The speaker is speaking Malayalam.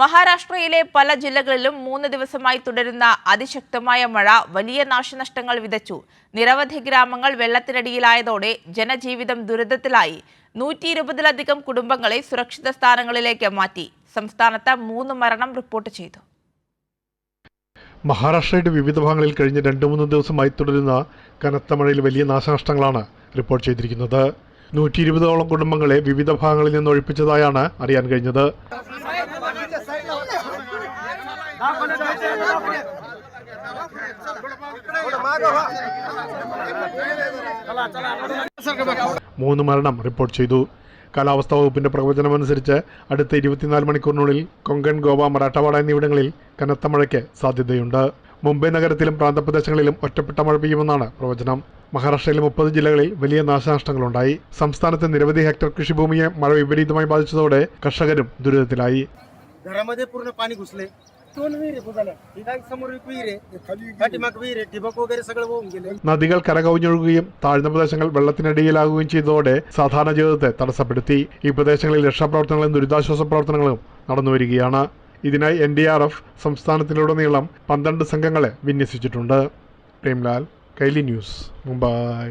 മഹാരാഷ്ട്രയിലെ പല ജില്ലകളിലും മൂന്ന് ദിവസമായി തുടരുന്ന അതിശക്തമായ മഴ വലിയ നാശനഷ്ടങ്ങൾ വിതച്ചു. നിരവധി ഗ്രാമങ്ങൾ വെള്ളത്തിനടിയിലായതോടെ ജനജീവിതം ദുരിതത്തിലായി. നൂറ്റി ഇരുപതിലധികം കുടുംബങ്ങളെ സുരക്ഷിത സ്ഥാനങ്ങളിലേക്ക് മാറ്റി. സംസ്ഥാനത്ത് മൂന്ന് മരണം റിപ്പോർട്ട് ചെയ്തു. മഹാരാഷ്ട്രയുടെ വിവിധ ഭാഗങ്ങളിൽ കഴിഞ്ഞ രണ്ട് മൂന്ന് ദിവസമായി തുടരുന്ന കനത്ത മഴയിൽ വലിയ നാശനഷ്ടങ്ങളാണ് റിപ്പോർട്ട് ചെയ്തിരിക്കുന്നത്. നൂറ്റി ഇരുപതോളം കുടുംബങ്ങളെ വിവിധ ഭാഗങ്ങളിൽ നിന്ന് ഒഴിപ്പിച്ചതായാണ് അറിയാൻ കഴിഞ്ഞത്. മൂന്ന് മരണം റിപ്പോർട്ട് ചെയ്തു. കാലാവസ്ഥാ വകുപ്പിന്റെ പ്രവചനമനുസരിച്ച് അടുത്ത ഇരുപത്തിനാല് മണിക്കൂറിനുള്ളിൽ കൊങ്കൺ ഗോവ മറാഠവാഡ എന്നിവിടങ്ങളിൽ കനത്ത മഴയ്ക്ക് സാധ്യതയുണ്ട്. മുംബൈ നഗരത്തിലും പ്രാന്തപ്രദേശങ്ങളിലും ഒറ്റപ്പെട്ട മഴ പെയ്യുമെന്നാണ് പ്രവചനം. മഹാരാഷ്ട്രയിലെ മുപ്പത് ജില്ലകളിൽ വലിയ നാശനഷ്ടങ്ങളുണ്ടായി. സംസ്ഥാനത്തെ നിരവധി ഹെക്ടർ കൃഷിഭൂമിയെ മഴ വിപരീതമായി ബാധിച്ചതോടെ കർഷകരും ദുരിതത്തിലായി. നദികൾ കരകവിഞ്ഞൊഴുകുകയും താഴ്ന്ന പ്രദേശങ്ങൾ വെള്ളത്തിനടിയിലാകുകയും ചെയ്തതോടെ സാധാരണ ജീവിതത്തെ തടസ്സപ്പെടുത്തി. ഈ പ്രദേശങ്ങളിൽ രക്ഷാപ്രവർത്തനങ്ങളും ദുരിതാശ്വാസ പ്രവർത്തനങ്ങളും നടന്നുവരികയാണ് ഇതിനായി എൻ ഡി ആർ എഫ് സംസ്ഥാനത്തിലുടനീളം പന്ത്രണ്ട് സംഘങ്ങളെ വിന്യസിച്ചിട്ടുണ്ട്. പ്രേംലാൽ കൈലി ന്യൂസ് മുംബൈ.